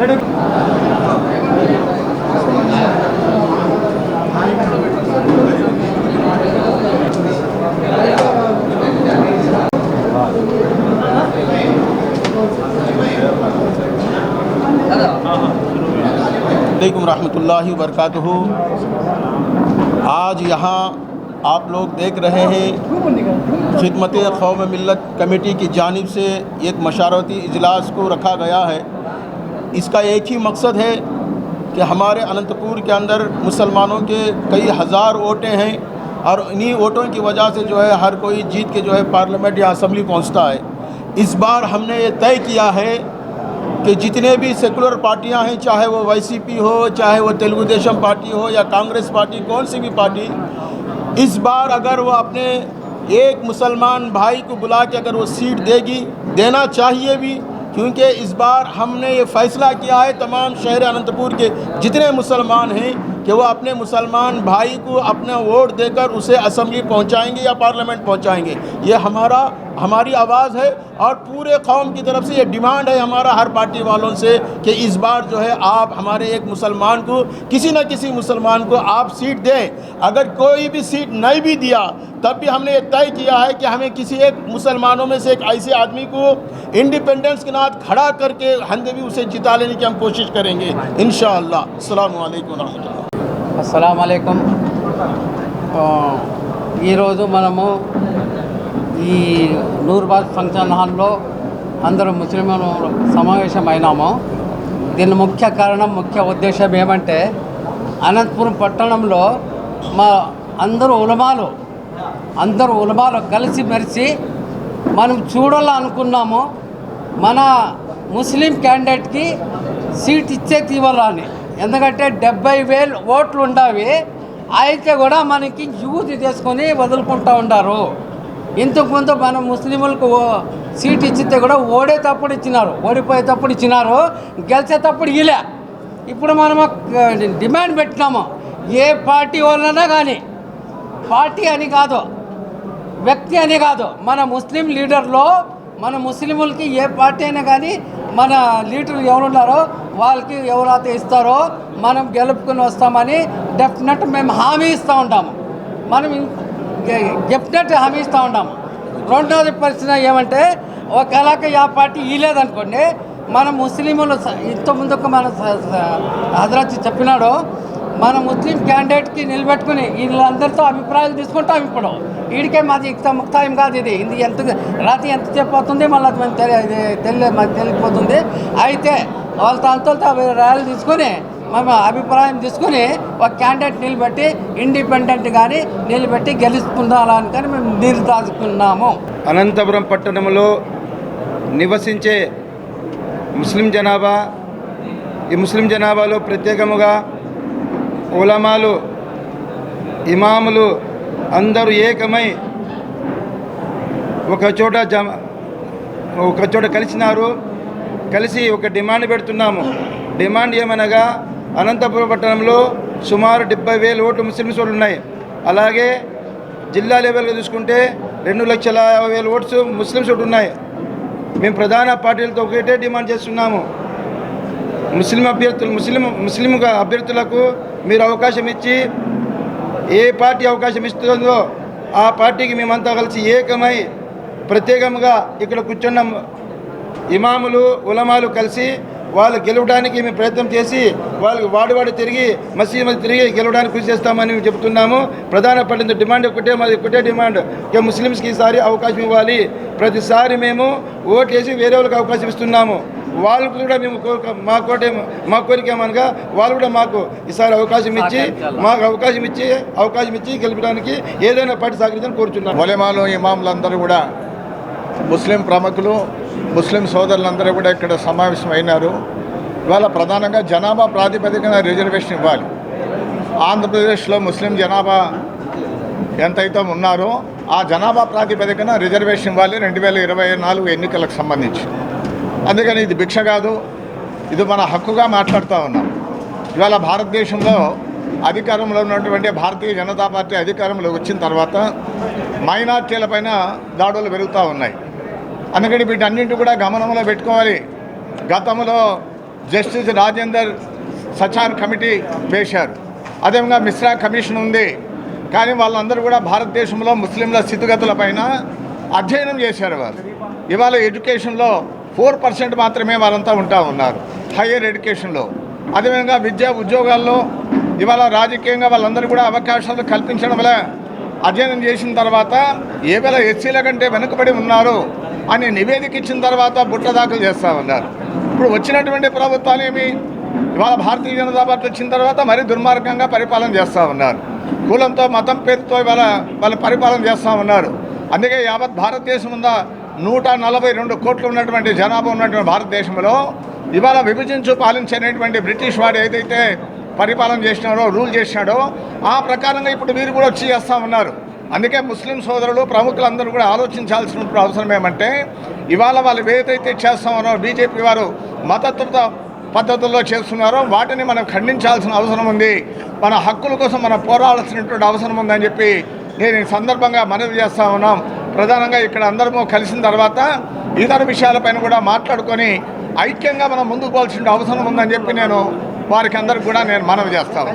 علیکم رحمۃ اللہ وبرکاتہ۔ آج یہاں آپ لوگ دیکھ رہے ہیں خدمت قوم ملت کمیٹی کی جانب سے ایک مشارتی اجلاس کو رکھا گیا ہے۔ اس کا ایک ہی مقصد ہے کہ ہمارے اننت پور کے اندر مسلمانوں کے کئی ہزار ووٹیں ہیں اور انہی ووٹوں کی وجہ سے جو ہے ہر کوئی جیت کے جو ہے پارلیمنٹ یا اسمبلی پہنچتا ہے۔ اس بار ہم نے یہ طے کیا ہے کہ جتنے بھی سیکولر پارٹیاں ہیں، چاہے وہ وائی سی پی ہو، چاہے وہ تیلگو دیشم پارٹی ہو یا کانگریس پارٹی، کون سی بھی پارٹی، اس بار اگر وہ اپنے ایک مسلمان بھائی کو بلا کے اگر وہ سیٹ دے گی، دینا چاہیے بھی کیونکہ اس بار ہم نے یہ فیصلہ کیا ہے تمام شہر انتپور کے جتنے مسلمان ہیں کہ وہ اپنے مسلمان بھائی کو اپنا ووٹ دے کر اسے اسمبلی پہنچائیں گے یا پارلیمنٹ پہنچائیں گے۔ یہ ہمارا ہماری آواز ہے اور پورے قوم کی طرف سے یہ ڈیمانڈ ہے ہمارا ہر پارٹی والوں سے کہ اس بار جو ہے آپ ہمارے ایک مسلمان کو کسی نہ کسی مسلمان کو آپ سیٹ دیں۔ اگر کوئی بھی سیٹ نہیں بھی دیا تب بھی ہم نے یہ طے کیا ہے کہ ہمیں کسی ایک مسلمانوں میں سے ایک ایسے آدمی کو انڈیپینڈنس کے ناتھ کھڑا کر کے ہندوی اسے جتا لینے کی ہم کوشش کریں گے۔ انشاءاللہ۔ السلام علیکم ورحمۃ اللہ۔ السلام علیکم۔ ఈరోజు మనము ఈ నూర్బాద్ ఫంక్షన్ హాల్లో అందరూ ముస్లింలు సమావేశమైనాము దీని ముఖ్య కారణం ముఖ్య ఉద్దేశం ఏమంటే అనంతపురం పట్టణంలో మా అందరూ ఉలమాలు అందరూ ఉలమాలు కలిసి మెరిసి మనం చూడాలనుకున్నాము మన ముస్లిం క్యాండిడేట్కి సీట్ ఇచ్చే తీవాలని ఎందుకంటే డెబ్బై వేలు ఓట్లు ఉండవి అయితే కూడా మనకి యూజ్ చేసుకొని వదులుకుంటూ ఉండారు. ఇంతకుముందు మన ముస్లింలకు ఓ- సీట్ ఇచ్చితే కూడా ఓడేటప్పుడు ఇచ్చినారు ఓడిపోయేటప్పుడు ఇచ్చినారు గెలిచేటప్పుడు ఇలా ఇప్పుడు మనము డిమాండ్ పెట్టినాము. ఏ పార్టీ వాళ్ళైనా కానీ పార్టీ అని కాదు వ్యక్తి అని కాదు. మన ముస్లిం లీడర్లో మన ముస్లింలకి ఏ పార్టీ అయినా కానీ మన లీడర్లు ఎవరున్నారో వాళ్ళకి ఎవరైతే ఇస్తారో మనం గెలుపుకుని వస్తామని డెఫినెట్ మేము హామీ ఇస్తూ ఉంటాము. మనం డెఫినెట్ హామీ ఇస్తూ ఉంటాము. రెండవది పరిస్థితి ఏమంటే ఒకలాక ఆ పార్టీ ఇలేదనుకోండి మన ముస్లింలు ఇంత ముందుకు మన స- హజరత్ చెప్పినాడు మన ముస్లిం క్యాండిడేట్కి నిలబెట్టుకుని వీళ్ళందరితో అభిప్రాయాలు తీసుకుంటాం ఇప్పుడు. వీడికే మాది ఇంత ముక్తాయం కాదు ఇది. ఇది ఎంత రాత్రి ఎంత చెప్పవుతుంది మళ్ళీ అది మనకు తెలియ ఇది మాకు తెలియకపోతుంది. అయితే వాళ్ళ అంతలతో రాయలు తీసుకొని మేము అభిప్రాయం తీసుకుని ఒక క్యాండిడేట్ నిలబెట్టి ఇండిపెండెంట్ కానీ నిలబెట్టి గెలుచుకుందామని కానీ మేము నిర్ధారించుకున్నాము అనంతపురం పట్టణంలో నివసించే ముస్లిం జనాభా ఈ ముస్లిం జనాభాలో ప్రత్యేకముగా ఉలమాలు ఇమాములు అందరూ ఏకమై ఒక చోట జమ ఒక చోట కలిసినారు. కలిసి ఒక డిమాండ్ పెడుతున్నాము. డిమాండ్ ఏమనగా అనంతపురం పట్టణంలో సుమారు డెబ్బై వేల ఓట్లు ముస్లిమ్స్ ఓట్లు ఉన్నాయి. అలాగే జిల్లా లెవెల్గా చూసుకుంటే రెండు లక్షల యాభై వేల ఓట్స్ ముస్లిమ్స్ ఓట్లు ఉన్నాయి. మేము ప్రధాన పార్టీలతో ఒకటే డిమాండ్ చేస్తున్నాము. ముస్లిం అభ్యర్థులు ముస్లిం ముస్లిం అభ్యర్థులకు మీరు అవకాశం ఇచ్చి ఏ పార్టీ అవకాశం ఇస్తుందో ఆ పార్టీకి మేమంతా కలిసి ఏకమై ప్రత్యేకంగా ఇక్కడ కూర్చున్న ఇమాములు ఉలమాలు కలిసి వాళ్ళు గెలవడానికి మేము ప్రయత్నం చేసి వాళ్ళకి వాడి వాడి తిరిగి మసీద్ మసీద్ తిరిగి గెలవడానికి కృషి చేస్తామని మేము చెప్తున్నాము. ప్రధాన పట్టిన డిమాండ్ ఒకటే మాది ఒకటే డిమాండ్. ఇక ముస్లిమ్స్కి ఈసారి అవకాశం ఇవ్వాలి. ప్రతిసారి మేము ఓటు వేసి వేరే వాళ్ళకి అవకాశం ఇస్తున్నాము. వాళ్ళకు కూడా మేము కోరిక మా కోటే మా కోరిక ఏమనగా వాళ్ళు కూడా మాకు ఈసారి అవకాశం ఇచ్చి మాకు అవకాశం ఇచ్చి అవకాశం ఇచ్చి గెలపడానికి ఏదైనా పార్టీ సహకరించాలని కోరుచున్నాం. మొలమాలు ఇమాములందరూ కూడా ముస్లిం ప్రముఖులు ముస్లిం సోదరులందరూ కూడా ఇక్కడ సమావేశమైనారు. ఇవాళ ప్రధానంగా జనాభా ప్రాతిపదికన రిజర్వేషన్ ఇవ్వాలి. ఆంధ్రప్రదేశ్లో ముస్లిం జనాభా ఎంతైతే ఉన్నారో ఆ జనాభా ప్రాతిపదికన రిజర్వేషన్ ఇవ్వాలి రెండు వేల ఇరవై నాలుగు ఎన్నికలకు సంబంధించి. అందుకని ఇది భిక్ష కాదు. ఇది మన హక్కుగా మాట్లాడుతూ ఉన్నాం. ఇవాళ భారతదేశంలో అధికారంలో ఉన్నటువంటి భారతీయ జనతా పార్టీ అధికారంలో వచ్చిన తర్వాత మైనార్టీలపైన దాడులు పెరుగుతూ ఉన్నాయి. అందుకని వీటన్నింటి కూడా గమనంలో పెట్టుకోవాలి. గతంలో జస్టిస్ రాజేందర్ సచాన్ కమిటీ వేశారు. అదేవిధంగా మిశ్రా కమిషన్ ఉంది. కానీ వాళ్ళందరూ కూడా భారతదేశంలో ముస్లింల స్థితిగతులపైన అధ్యయనం చేశారు వాళ్ళు. ఇవాళ ఎడ్యుకేషన్లో ఫోర్ పర్సెంట్ మాత్రమే వాళ్ళంతా ఉంటా ఉన్నారు. హయ్యర్ ఎడ్యుకేషన్లో. అదేవిధంగా విద్యా ఉద్యోగాల్లో ఇవాళ రాజకీయంగా వాళ్ళందరూ కూడా అవకాశాలు కల్పించడం వల్ల అధ్యయనం చేసిన తర్వాత ఏవేళ ఎస్సీల కంటే వెనుకబడి ఉన్నారు అని నివేదిక ఇచ్చిన తర్వాత బుట్ట దాఖలు చేస్తూ ఉన్నారు. ఇప్పుడు వచ్చినటువంటి ప్రభుత్వాలు ఏమి? ఇవాళ భారతీయ జనతా పార్టీ వచ్చిన తర్వాత మరీ దుర్మార్గంగా పరిపాలన చేస్తూ ఉన్నారు. కులంతో మతం పేరుతో ఇవాళ వాళ్ళు పరిపాలన చేస్తూ ఉన్నారు. అందుకే యావత్ భారతదేశం ఉందా? నూట నలభై రెండు కోట్లు ఉన్నటువంటి జనాభా ఉన్నటువంటి భారతదేశంలో ఇవాళ విభజించు పాలించేటువంటి బ్రిటిష్ వాడు ఏదైతే పరిపాలన చేసినాడో రూల్ చేసినాడో ఆ ప్రకారంగా ఇప్పుడు వీరు కూడా వచ్చి చేస్తూ ఉన్నారు. అందుకే ముస్లిం సోదరులు ప్రముఖులందరూ కూడా ఆలోచించాల్సిన అవసరం ఏమంటే ఇవాళ వాళ్ళు ఏదైతే చేస్తామన్నారో బీజేపీ వారు మతత్వ పద్ధతుల్లో చేస్తున్నారో వాటిని మనం ఖండించాల్సిన అవసరం ఉంది. మన హక్కుల కోసం మనం పోరాడాల్సినటువంటి అవసరం ఉందని చెప్పి నేను ఈ సందర్భంగా మనవి చేస్తా ఉన్నాం. ప్రధానంగా ఇక్కడ అందరము కలిసిన తర్వాత ఇతర విషయాలపైన కూడా మాట్లాడుకొని ఐక్యంగా మనం ముందుకు పోవాల్సిన అవసరం ఉందని చెప్పి నేను వారికి అందరికి కూడా నేను మనవి చేస్తాను.